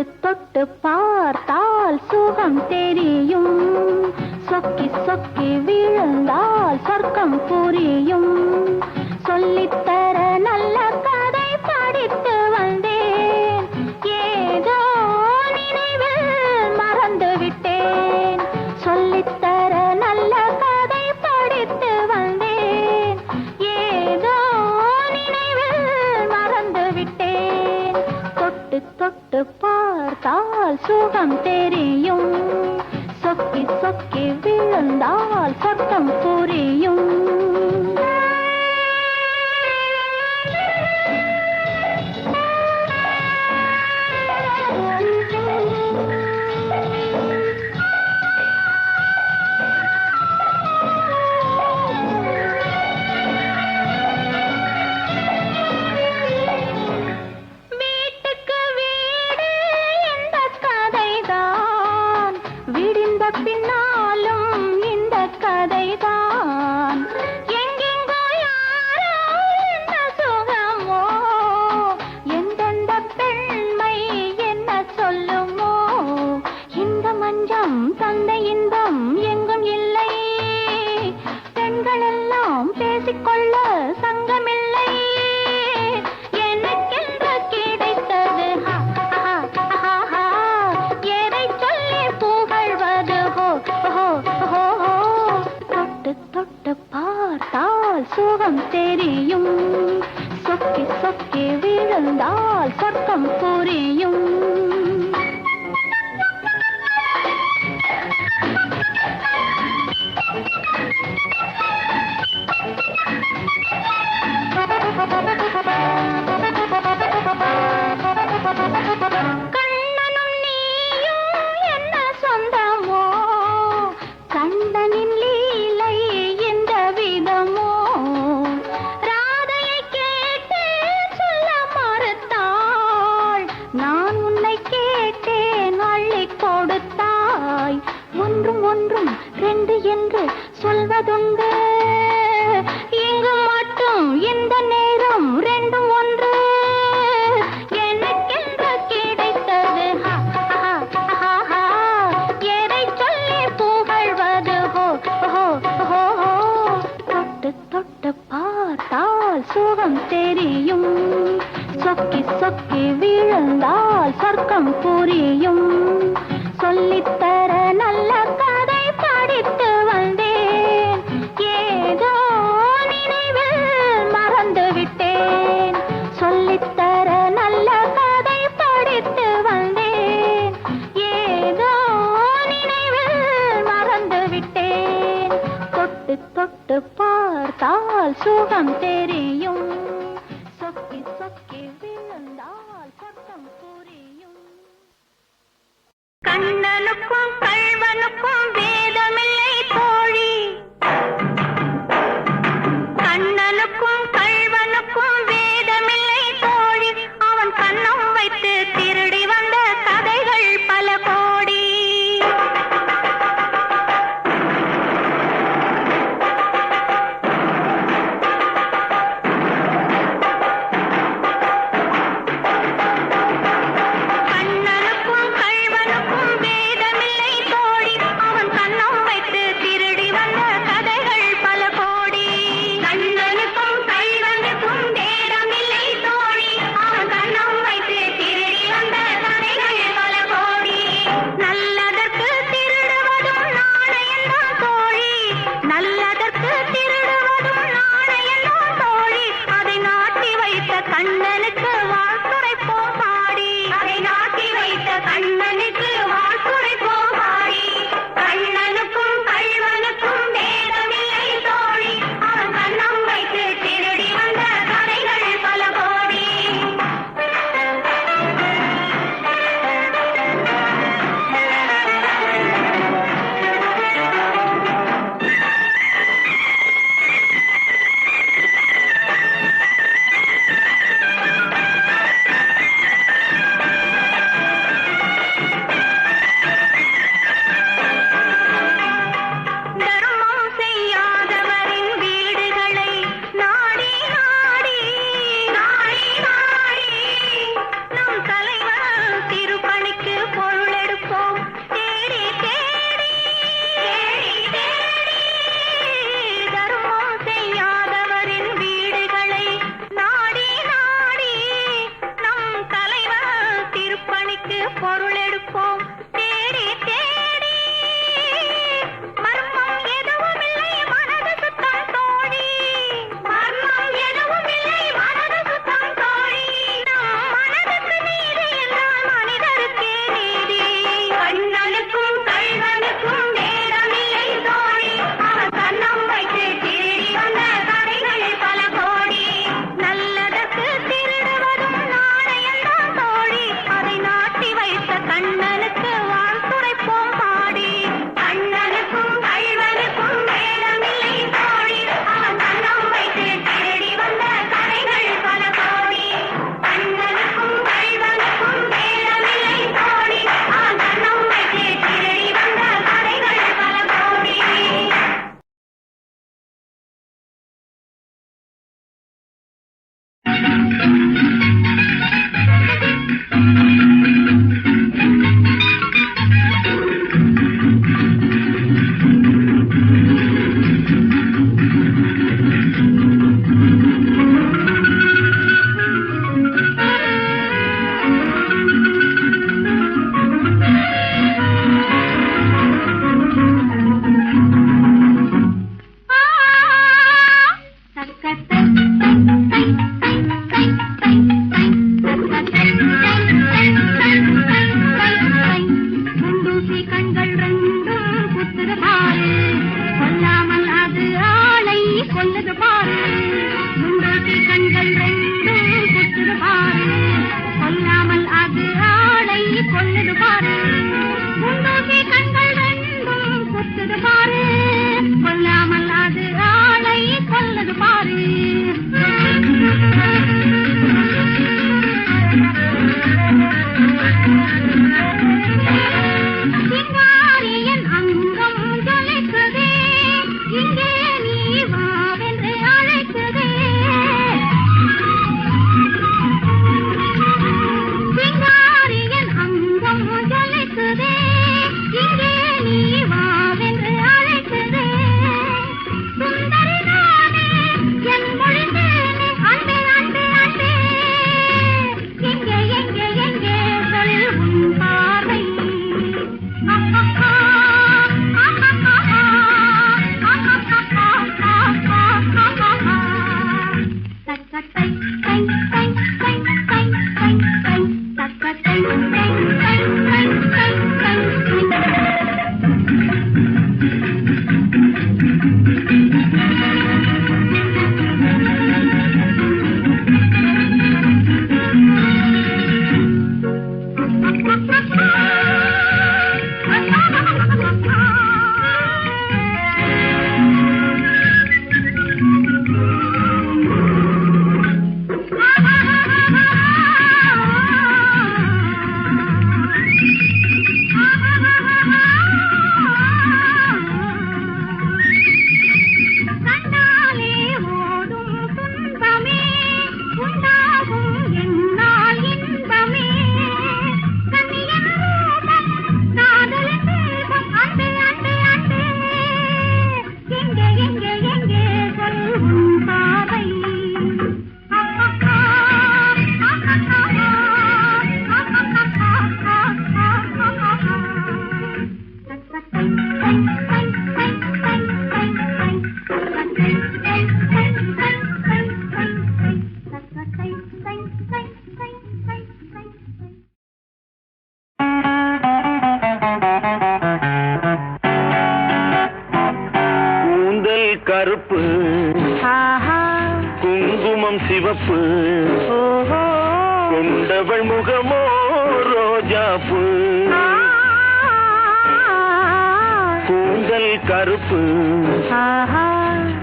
தொட்டு தொட்டு பார்த்தால் சுகம் தெரியும். சொக்கி சொக்கி விழுந்தால் சொர்க்கம் புரியும். சொல்லித்தர நல்ல தொட்டு பார்த்தால் சுகம் தெரியும். சொக்கி சொக்கி விழுந்தால் சத்தம் புரியும். பின்னாலும் இந்த கதைதான். உருவம் தெரியும். சொக்கி சொக்கி விழுந்தால் சொர்க்கம் புரியும். முகம் தெரியும். சொக்கி சொக்கி விழுந்தால் சொர்க்கம் புரியும். சொல்லித்தர பார்த்தால் சுகம் தெரியும்.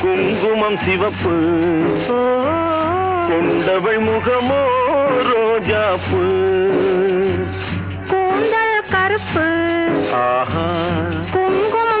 குங்குமம் சிவப்பு. கொண்டவள் முகமோ ரோஜாப்பு. கூந்தல் கருப்பு. ஆஹா. குங்குமம்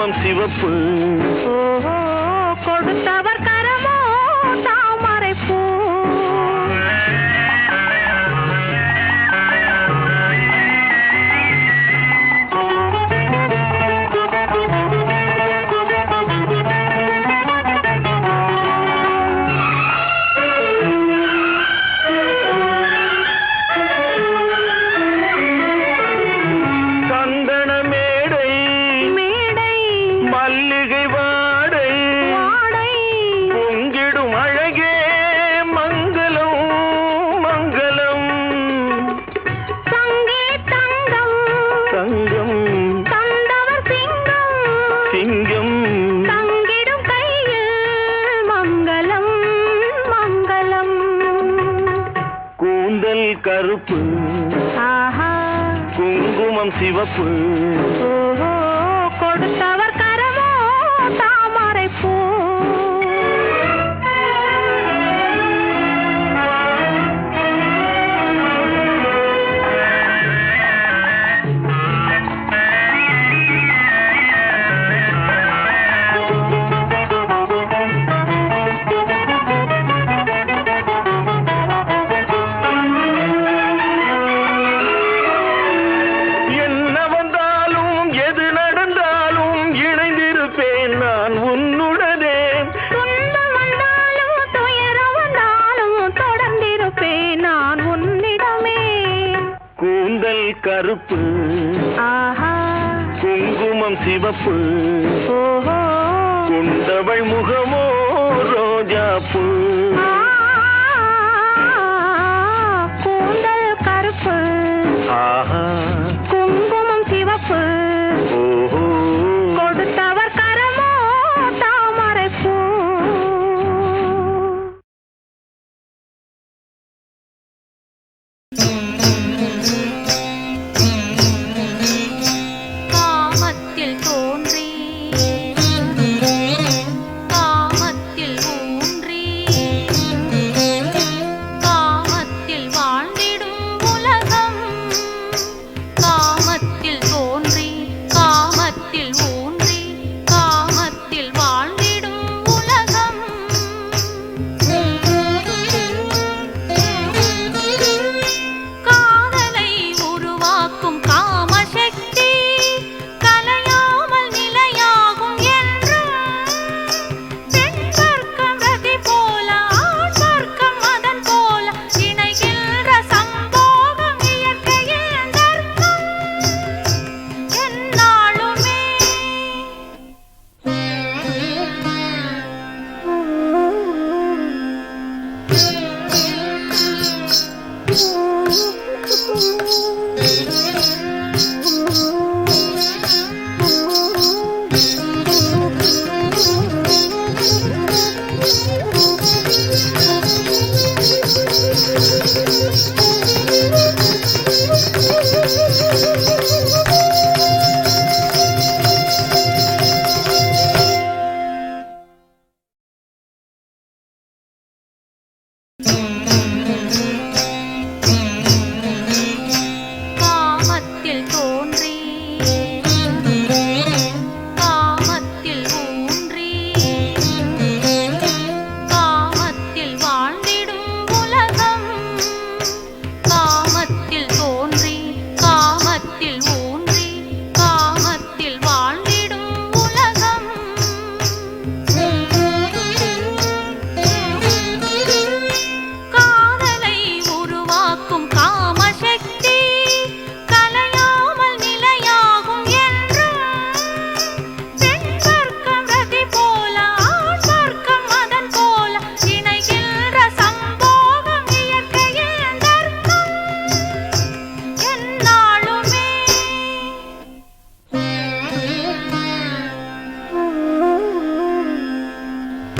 குங்குமம் சிவப்பு கொடுத்தவ upward. இருப்பேன் நான் உன்னுடனே. துன்பம் வந்தாலும் துயரம் வந்தாலும் தொடர்ந்திருப்பேன் நான் உன்னிடமே. கூந்தல் கருப்பு ஆஹா. குங்குமம் சிவப்பு ஓஹோ. கொண்டவள் முகமோ ரோஜா பூ கூந்தல் கருப்பு. ஆஹா.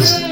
Thank.